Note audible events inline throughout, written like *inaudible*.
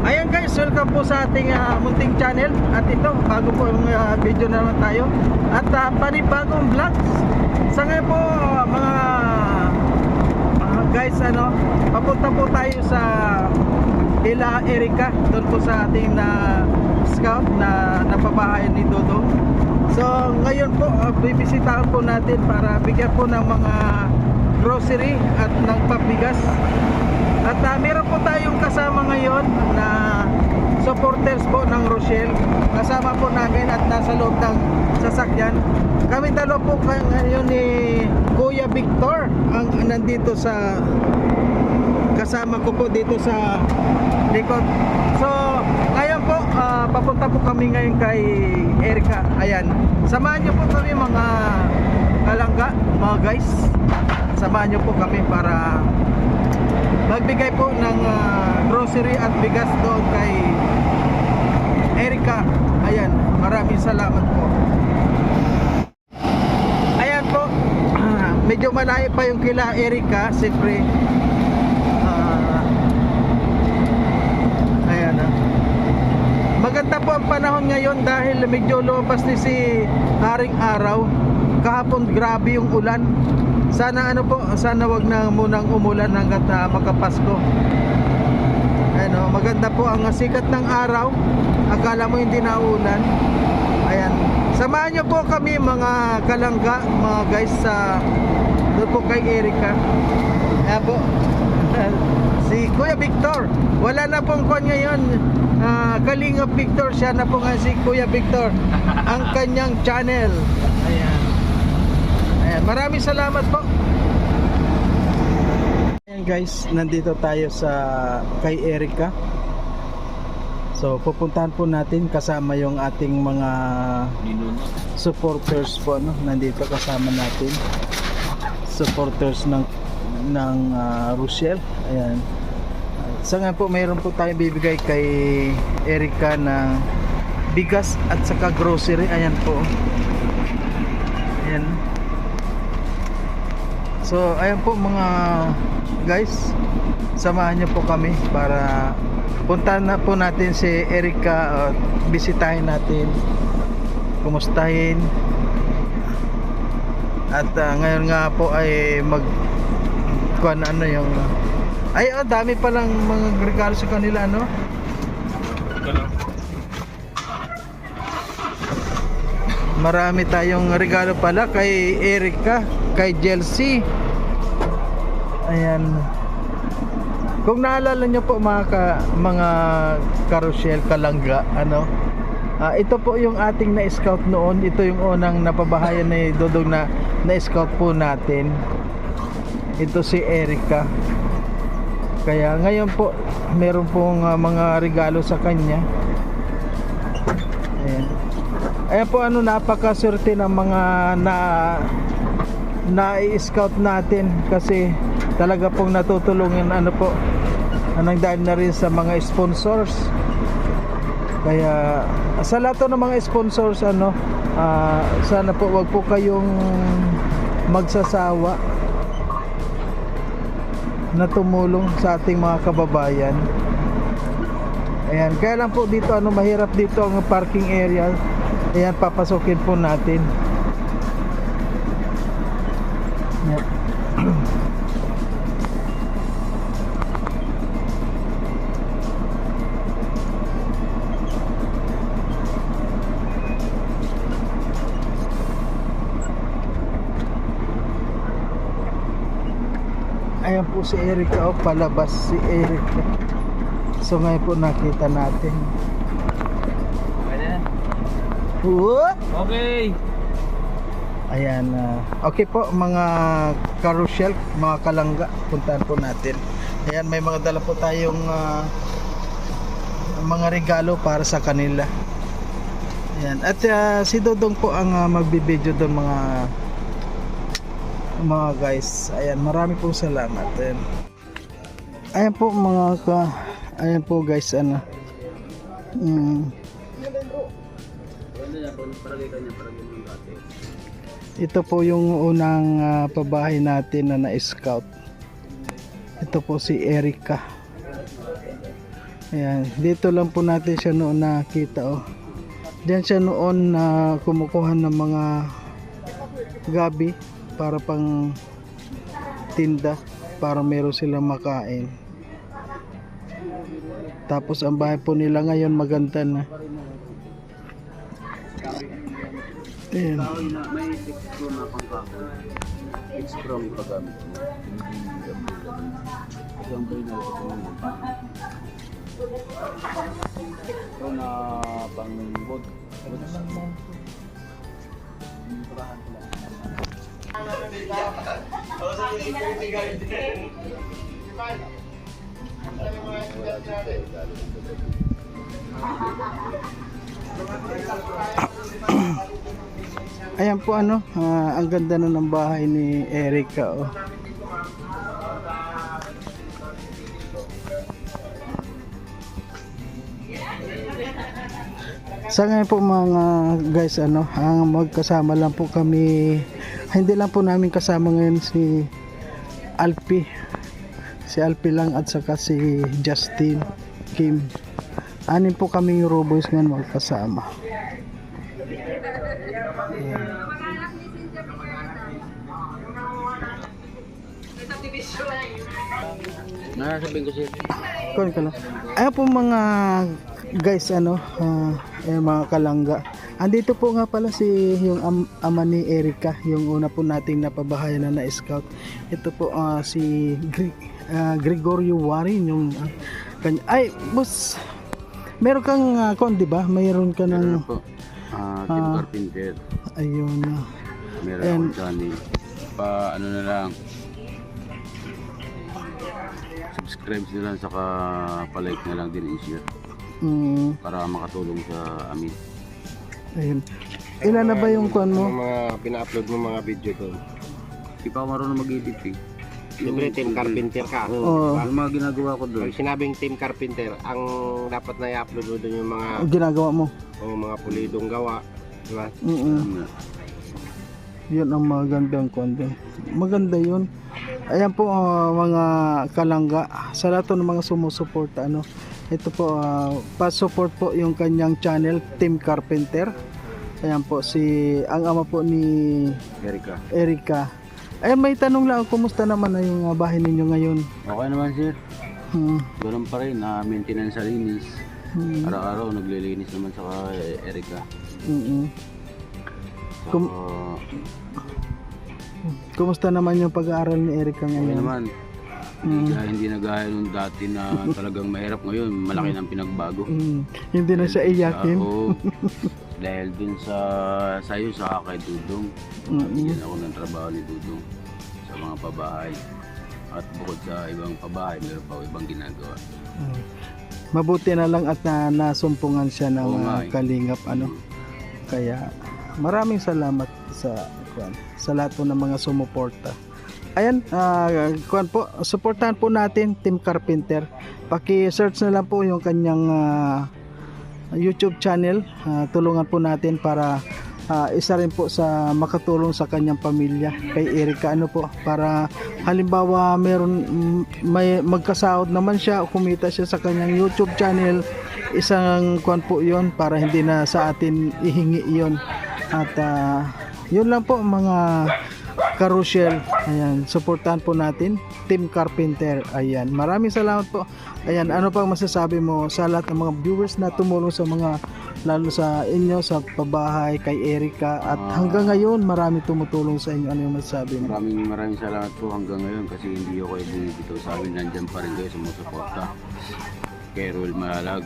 Ayan guys, welcome po sa ating ah, munting channel. At ito, bago po yung ah, video na naman tayo. At uh, panibagong vlogs. Sa ngayon po mga ah, guys ano Papunta po tayo sa Ila Erika Doon po sa ating na scout na napabahayan ni Dodong So ngayon po, uh, bibisitahan po natin para bigyan po ng mga grocery at ng pabigas at uh, meron po tayong kasama ngayon na supporters po ng Rochelle. Kasama po namin at nasa loob ng sasakyan. Kami dalawa po ngayon ni Kuya Victor ang nandito sa kasama ko po dito sa likod. So, ngayon po, ah, papunta po kami ngayon kay Erika. Ayan. Samahan niyo po kami mga kalangga, mga guys. Samahan niyo po kami para magbigay po ng ah, grocery at bigas doon kay Erika. Ayan, maraming salamat po. Ayan po, ah, *clears throat* medyo malayo pa yung kila Erika, siyempre. Ah, ayan ah. Maganda po ang panahon ngayon dahil medyo lumabas ni si Haring Araw. Kahapon grabe yung ulan. Sana ano po, sana wag na munang umulan hanggat ah, magkapasko. Ayan oh, maganda po ang sikat ng araw. Akala mo hindi na ulan. Ayan. Samahan niyo po kami mga kalangga, mga guys sa doon po kay Erika. Ayan po. *laughs* si Kuya Victor. Wala na pong kon ngayon. Ah, Kalingap Victor, siya na po nga si Kuya Victor. ang kanyang channel. Ayan. Ayan, maraming salamat po. Ayan guys, nandito tayo sa kay Erika. So pupuntahan po natin kasama yung ating mga supporters po no, nandito kasama natin. Supporters ng ng ah, Rochelle. Ayan. Sa nga po mayroon po tayong bibigay kay Erika na bigas at saka grocery. Ayan po. Ayan. So, ayan po mga guys. Samahan niyo po kami para puntahan na po natin si Erika at bisitahin natin. Kumustahin. At ah, ngayon nga po ay mag kuan ano yung ay oh, dami pa lang mga regalo sa kanila no. Marami tayong regalo pala kay Erika, kay Chelsea. Ayan. Kung naalala nyo po mga ka, mga carousel kalangga, ano? ah, ito po yung ating na-scout noon. Ito yung unang napabahayan ni Dodong na na-scout po natin. Ito si Erika. Kaya ngayon po meron pong ah, mga regalo sa kanya. Ayan. Ayan po ano napakaswerte ng mga na na-scout natin kasi talaga pong natutulungan ano po anong dahil na rin sa mga sponsors. Kaya sa lahat ng mga sponsors ano ah, sana po wag po kayong magsasawa na tumulong sa ating mga kababayan. Ayan kaya lang po dito ano mahirap dito ang parking area. Ayan papasukin po natin po si Erika oh, palabas si Erika. So ngayon po nakita natin. Whoop! Okay. Ayan, ah, okay po mga carousel, mga kalangga, puntahan po natin. Ayan, may mga dala po tayong ah, mga regalo para sa kanila. Ayan, at ah, si Dodong po ang uh, magbibideo doon mga mga guys. Ayan, marami pong salamat. Ayan. Ayan po mga ka, ayan po guys, ano. Mm, Ito po yung unang ah, pabahay natin na na-scout. Ito po si Erika. Ayan, dito lang po natin siya noon nakita oh. Diyan siya noon na kumukuha ng mga gabi para pang tinda para meron silang makain. Tapos ang bahay po nila ngayon maganda na. Ayan. May texture na pangkakon. Texture ang paggamit mo. Ito ang bay na ito ng Ito na pangbod. Ayan po ano, ah, ang ganda na ng bahay ni Erica oh. Sa ngayon po mga guys ano, ang magkasama lang po kami hindi lang po namin kasama ngayon si Alpi. Si Alpi lang at saka si Justin Kim. Anin po kami yung Roboys ngayon magkasama. Nasasabihin ko siya. Kunin ka lang. Ayan po mga guys ano, ah, eh, mga kalangga. Andito po nga pala si yung am- ama ni Erica, yung una po nating napabahayan na na-scout. Ito po ah, si Gre- ah, Gregorio Warin yung ah, kanya. Ay, boss. Meron kang uh, kon, 'di ba? Mayroon ka ng Meron po. Ah, Team Ah. Carpenter. ayun. Meron And- ako dyan eh. Pa ano na lang. Subscribe na lang saka palike na lang din i-share Mm, para makatulong sa amin. Ayun. Ilan na ba yung kon mo? Yung mga pina-upload mo mga video doon. Hindi pa ako marunong mag-edit eh. Siyempre, team carpenter ka. Oo. Oo. Yung mga ginagawa ko doon. Pag sinabing team carpenter, ang dapat na i-upload mo doon yung mga ginagawa mo? o mga pulidong gawa. Diba? Mm. Ano, Yun ang magandang content. Maganda yun. Ayan po ah, mga kalangga. Sa lahat ng mga sumusuporta ano. Ito po ah, pa-support po yung kanyang channel Team Carpenter. Ayan po si ang ama po ni Erika. Erica. Ay may tanong lang kumusta naman na yung ah, bahay ninyo ngayon? Okay naman sir. Hmm. Ganun pa rin na maintenance sa linis. Hmm. Araw-araw naglilinis naman sa Erika. Mm-mm. So, Kum- Kumusta naman yung pag-aaral ni Erica okay ngayon? naman. Mm. Kaya hindi na gaya nung dati na *laughs* talagang mahirap ngayon. Malaki ng pinagbago. Mm. Hindi na siya iyakin. Oo. *laughs* dahil dun sa sayo sa kay Dudong. Mm-mm. Bigyan ako ng trabaho ni Dudong sa mga pabahay. At bukod sa ibang pabahay, meron pa ibang ginagawa. Mm. Mabuti na lang at na, nasumpungan siya ng eh. kalingap ano. Kaya maraming salamat sa sa lahat po ng mga sumuporta. Ayan, ah, kuan po, suportahan po natin Team Carpenter. Paki-search na lang po yung kanyang ah, YouTube channel. Ah, tulungan po natin para ah, isa rin po sa makatulong sa kanyang pamilya kay Erika ano po para halimbawa meron mm, may magkasahod naman siya kumita siya sa kanyang YouTube channel isang kwan po yon para hindi na sa atin ihingi yon at ah, yun lang po mga Carousel ayan suportahan po natin Team Carpenter ayan maraming salamat po ayan ano pang masasabi mo sa lahat ng mga viewers na tumulong sa mga lalo sa inyo sa pabahay kay Erika at Ah. hanggang ngayon marami tumutulong sa inyo ano yung masasabi mo Maraming maraming salamat po hanggang ngayon kasi hindi ako kayo bumibitaw sa amin. Nandyan pa rin kayo sumusuporta. Kay Roel Malalag.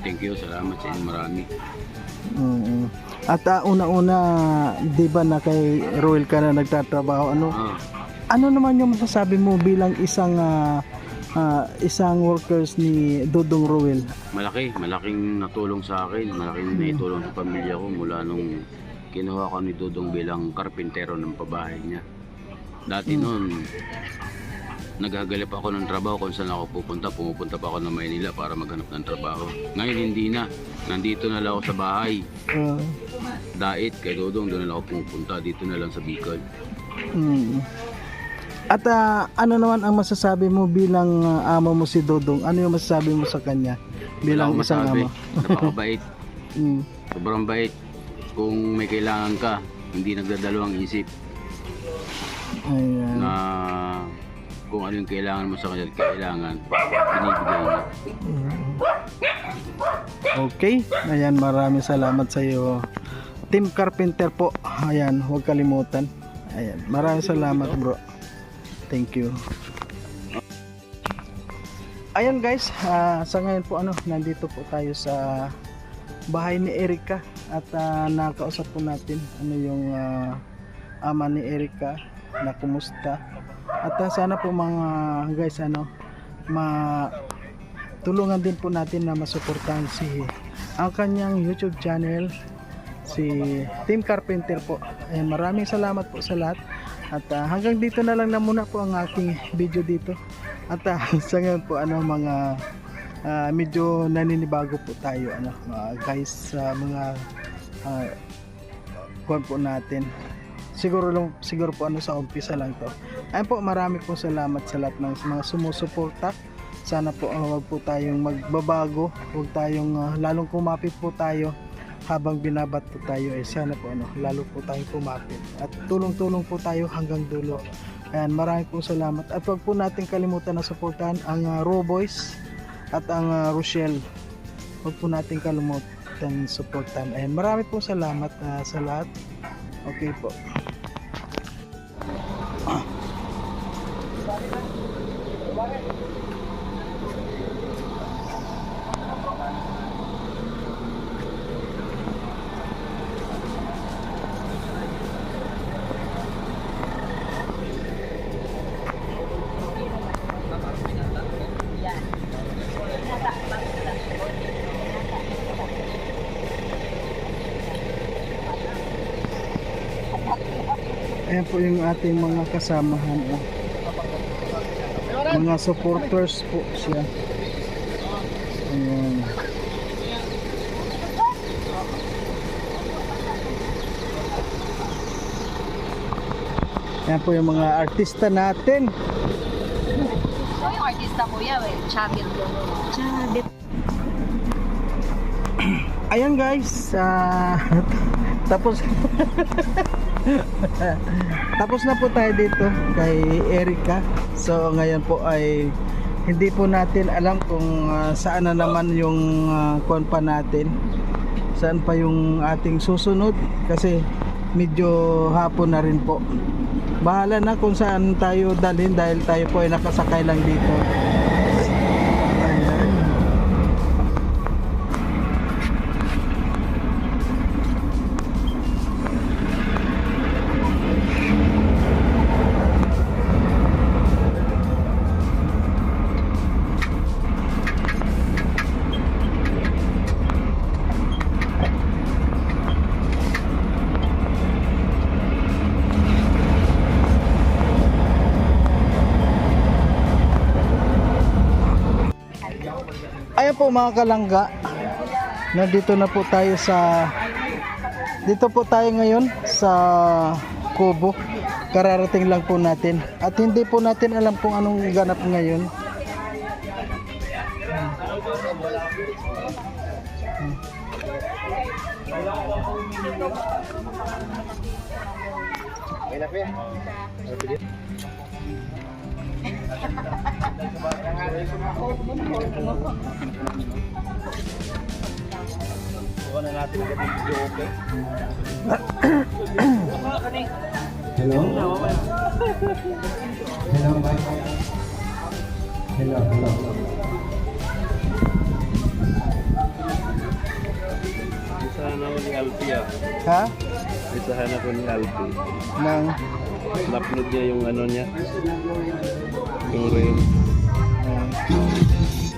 Thank you. Salamat sa inyo marami. Mm. At ah, una-una, 'di ba na kay Roel ka na nagtatrabaho ano? Ah, Ano naman yung masasabi mo bilang isang ah, ah, isang workers ni Dodong Roel? malaki. Malaking natulong sa akin. Malaking naitulong sa pamilya ko mula nung kinuha ko ni Dudong bilang karpintero ng pabahay niya. Dati noon, naghagalip ako ng trabaho kung saan ako pupunta. Pumupunta pa ako ng Maynila para maghanap ng trabaho. Ngayon hindi na. Nandito na lang ako sa bahay. Ah, Dait kay Dudong, doon na ako pumupunta. Dito na lang sa Bicol. mm. At ah, ano naman ang masasabi mo bilang ah, amo mo si Dodong? Ano yung masasabi mo sa kanya bilang Wala akong isang masabi. amo? Napakabait. *laughs* Mm. Sobrang bait. Kung may kailangan ka, hindi nagdadalawang isip Ayan. na kung ano yung kailangan mo sa kanya, kailangan, binibigay niya. Okay. Ayan, maraming salamat sa iyo. Team Carpenter po. Ayan, huwag kalimutan. Ayan, maraming salamat bro. Thank you. Ayan guys, ah, sa ngayon po ano, nandito po tayo sa bahay ni Erika at ah, nakausap po natin ano yung ah, ama ni Erika na kumusta. At ah, sana po mga guys ano, ma tulungan din po natin na masuportahan si ang kanyang YouTube channel si Team Carpenter po. Ayan, maraming salamat po sa lahat. At ah, hanggang dito na lang na muna po ang aking video dito. At ah, *laughs* sa ngayon po ano mga ah, medyo naninibago po tayo ano mga guys sa mga uh, po natin. Siguro lang siguro po ano sa umpisa lang to. Ayun po marami po salamat sa lahat ng mga sumusuporta. Sana po uh, wag po tayong magbabago. Wag tayong uh, lalong kumapit po tayo. Habang binabat po tayo eh sana po ano lalo po tayong kumapit. At tulong-tulong po tayo hanggang dulo. Ayan maraming po salamat. At wag po natin kalimutan na suportahan ang uh, Raw at ang uh, Rochelle. Wag po natin kalimutan suportahan. Ayan marami po salamat uh, sa lahat. Okay po Ayan po yung ating mga kasamahan. Oh. Mga supporters po siya. Ayan. Ayan po yung mga artista natin. Ikaw yung artista kuya, eh. Champion ko. Champion. Ayan guys, ah, *laughs* tapos *laughs* tapos na po tayo dito kay Erika. So ngayon po ay hindi po natin alam kung ah, saan na naman yung uh, pa natin. Saan pa yung ating susunod kasi medyo hapon na rin po. Bahala na kung saan tayo dalhin dahil tayo po ay nakasakay lang dito. Mga kalangga. Nandito na po tayo sa Dito po tayo ngayon sa Kubo. Kararating lang po natin. At hindi po natin alam kung anong ganap ngayon. Hello? Hello, Mike. Hello, hello. Isahan ako ni Alfie ah. Ha? Isahan ako ni Alfie. Nang Na-upload niya yung ano niya. Yung reel. uh,